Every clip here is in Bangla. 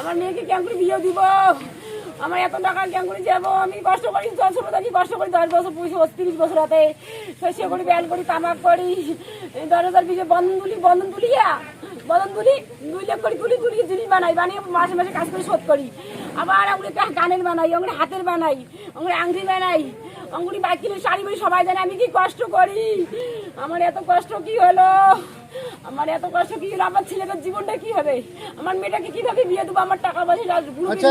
আমার মেয়েকে কেমন করে বিয়ে দিব? আমার এত টাকা কেমন করে যাব আমি কষ্ট করি বছর থাকি, কষ্ট করি, দশ বছর বছর, তিরিশ বছর হাতে। শস্য করি ব্যাল করি, তামাক করি দশ হাজার বন্ধন তুলি বন্ধন তুলিয়া বন্ধন তুলি দুই লাখ করে তুলি তুলি জিনিস বানাই, বানিয়ে মাসে মাসে কাজ করে, শোধ করি। আবার আমরা কানের বানাই আমরা হাতের বানাই আমরা আংটি বানাই অঙ্গুলি কিনে শাড়ি বই সবাই জানে আমি কি কষ্ট করি। আমার এত কষ্ট কি হলো? আমার এত কষ্ট কি হলো? আমার ছেলেটার জীবনটা কি হবে? আমার মেয়েটাকে কীভাবে বিয়ে দেবো? আমার টাকা পয়সা আচ্ছা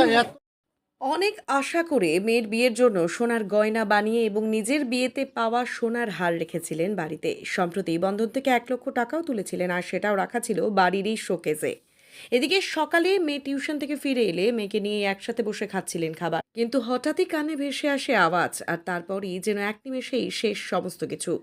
অনেক আশা করে মেয়ের বিয়ের জন্য সোনার গয়না বানিয়ে এবং নিজের বিয়েতে পাওয়া সোনার হার রেখেছিলেন বাড়িতে। সম্প্রতি বন্ধন থেকে এক লক্ষ টাকাও তুলেছিলেন আর সেটাও রাখা ছিল বাড়িরই শোকেজে। এদিকে সকালে মেয়ে টিউশন থেকে ফিরে এলে মেয়েকে নিয়ে একসাথে বসে খাচ্ছিলেন খাবার। কিন্তু হঠাৎই কানে ভেসে আসে আওয়াজ আর তারপরই যেন এক নিমেষেই শেষ সমস্ত কিছু।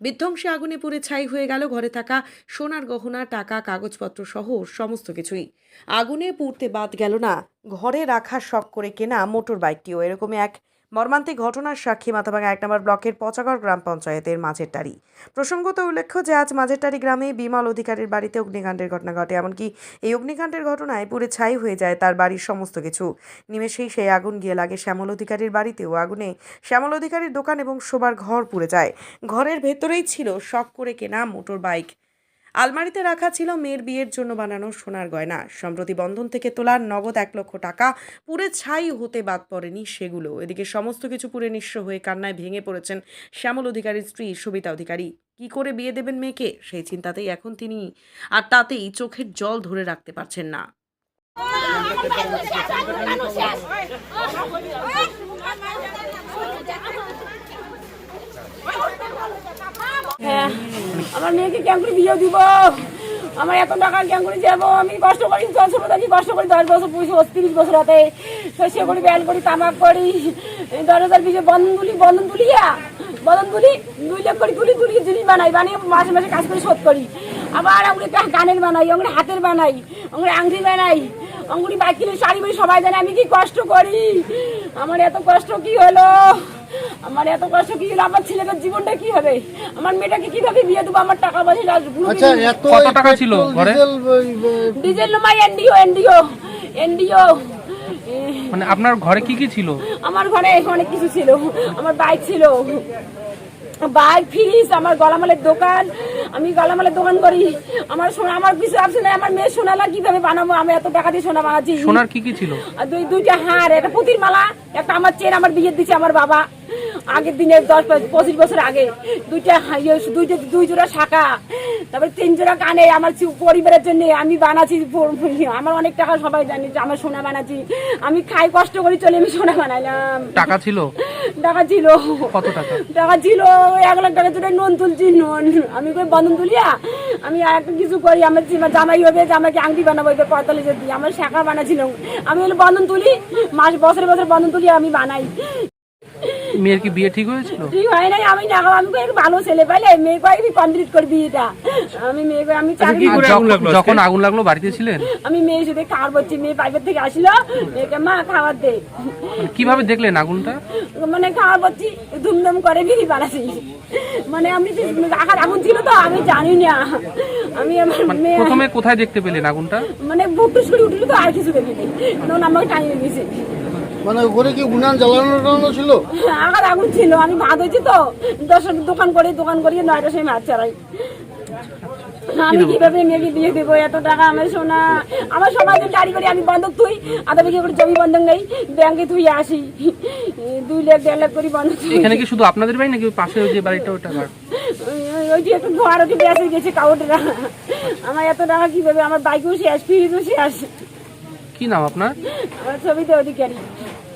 বিধ্বংসে আগুনে পুড়ে ছাই হয়ে গেল ঘরে থাকা সোনার গহনা, টাকা, কাগজপত্র সহ সমস্ত কিছুই। আগুনে পুড়তে বাদ গেল না। ঘরে রাখা শখ করে কেনা মোটর বাইকটিও এরকম এক মর্মান্তিক ঘটনার সাক্ষী মাথাভাঙা এক নম্বর ব্লকের পচাগড় গ্রাম পঞ্চায়েতের মাঝের টারি প্রসঙ্গত উল্লেখ্য যে, আজ মাঝের টারি গ্রামে বিমল অধিকারীর বাড়িতে অগ্নিকাণ্ডের ঘটনা ঘটে, এমনকি এই অগ্নিকাণ্ডের ঘটনায় পুরে ছাই হয়ে যায় তার বাড়ির সমস্ত কিছু। নিমেষেই সেই আগুন গিয়ে লাগে শ্যামল অধিকারীর বাড়িতেও। আগুনে শ্যামল অধিকারীর দোকান এবং শোবার ঘর পুড়ে যায়। ঘরের ভেতরেই ছিল শখ করে কেনা মোটর বাইক আলমারিতে রাখা ছিল মেয়ের বিয়ের জন্য বানানো সোনার গয়না সম্প্রতি বন্ধন থেকে তোলা নগদ এক লক্ষ টাকা পুড়ে ছাই হতে বাদ পড়েনি সেগুলো এদিকে সমস্ত কিছু পুড়ে নিঃস্ব হয়ে কান্নায় ভেঙে পড়েছেন শ্যামল অধিকারীর স্ত্রী সবিতা অধিকারী কি করে বিয়ে দেবেন মেয়েকে সেই চিন্তাতেই এখন তিনি আর তাতেই চোখের জল ধরে রাখতে পারছেন না হ্যাঁ আমার মেয়েকে কেমন করে বিয়ে দিব। আমার এত টাকা কেমন করে যাব আমি কষ্ট করি বছর থাকি, কষ্ট করি। দশ বছর বছর, তিরিশ বছর হাতে। শস্য করি ব্যাল করি, তামাক করি দশ হাজার বিঘে বন্ধন তুলি বন্ধন তুলিয়া বন্ধন তুলি, দুই লাখ করে, তুলি তুলি, জিনিস বানাই, বানিয়ে মাসে মাসে কাজ করে শোধ করি। আবার আমরা কানের বানাই আমরা হাতের বানাই আমরা আংটি বানাই অঙ্গুলি বাইক কিনে শাড়ি বই সবাই জানে আমি কি কষ্ট করি। আমার এত কষ্ট কি হলো? আমার এত কষ্ট কি হলো? আমার ছেলেটার জীবনটা কি হবে? আমার মেয়েটাকে কীভাবে বিয়ে দেবো? আমার টাকা পয়সা আচ্ছা এত কত টাকা ছিল ঘরে? ডিজেল, ওই, ওই, ডিজেল মাই এনডিও এনডিও এনডিও। মানে আপনার ঘরে কি কি ছিল? আমার ঘরে অনেক কিছু ছিল। আমার বাইক ছিল। বাইক ফ্রিজ আমার গলামালের দোকান। আমি গলামালের দোকান করি। আমার সোনা আমার কিছু আছে না আমার মেয়ে সোনালা কীভাবে বানাবো? আমি এত টাকা দিয়ে সোনা বানাচ্ছি। সোনার কি কি ছিল? দুই দুইটা হার একটা পুতির মালা একটা আমার চেন আমার বিয়ে দিচ্ছে আমার বাবা। আগের দিনে দশ পঁচিশ বছর আগে। দুইটা ইয়ে, দুইটা দুই জোড়া শাখা। তারপরে তিন জোড়া কানে আমার পরিবারের জন্য আমি বানাচ্ছি আমার অনেক টাকা সবাই জানি যে আমার সোনা বানাচ্ছি। আমি খাই কষ্ট করে চলে আমি সোনা বানাইলাম। টাকা ছিল? টাকা ছিল। কত টাকা? টাকা ছিল এক লাখ টাকা জন্য নুন তুলছি নুন। আমি কই বন্ধন তুলিয়া? আমি আর একটা কিছু করি আমার জামাই হবে জামাইকে আংটি বানাবো এবার পঁয়তাল্লিশ দিয়ে। আমার শাখা বানাছিল। আমি হলো বন্ধন তুলি মাস বছরে বছর বন্ধন তুলি আমি বানাই। মেয়ের কি বিয়ে ঠিক হয়েছিল? ঠিক হয় নাই আমি না আমি কই একটু ভালো ছেলে পাইলে মেয়ে কয়েকদিন কমপ্লিট করবি এটা আমি মেয়ে কই আমি চাকরি আর যখন- যখন আগুন লাগল বাড়িতে ছিলেন? আমি মেয়ের সাথে খাওয়ার বলছি মেয়ে পাইপের থেকে আসলো মেয়েকে মা খাবার দে। মানে কীভাবে দেখলেন আগুনটা? মানে খাওয়ার বলছি ধুমধাম করে বিড়ি বানাচ্ছি। মানে আমি আঘাত আগুন ছিল তো আমি জানি না। আমি আমার মানে মেয়ে প্রথমে কোথায় দেখতে পেলেন আগুনটা? মানে বুটুস করে উঠল তো আর কিছু দেখিনি তখন আমাকে টাইমে গেছে। মানে ঘরে কি উনান জ্বালানো টালানো ছিল? আঘাত আগুন ছিল আমি ভাত হয়েছি তো। দশ দোকান করে দোকান করিয়ে নয়টার সময় মাছ চালাই আমি কীভাবে মেয়েকে বিয়ে দেবো? এত টাকা আমার সোনা। আমার সবাই গাড়ি করে আমি বন্ধক তুই আধা বিঘে করে জমি বন্ধক নেই? ব্যাংকে তুই আসি। দুই লাখ দেড় লাখ করে বন্ধক এখানে কি শুধু আপনাদের বাড়ি নাকি পাশে ওই যে বাড়িটা ওটা? ওই- যে একটু ঘর ওকে বেঁচে গেছে কাউটরা আমার এত টাকা কীভাবে? আমার বাইকও শেষ ফ্রিজও শেষ। কি নাম আপনার? আমার ছবিতে অধিকারী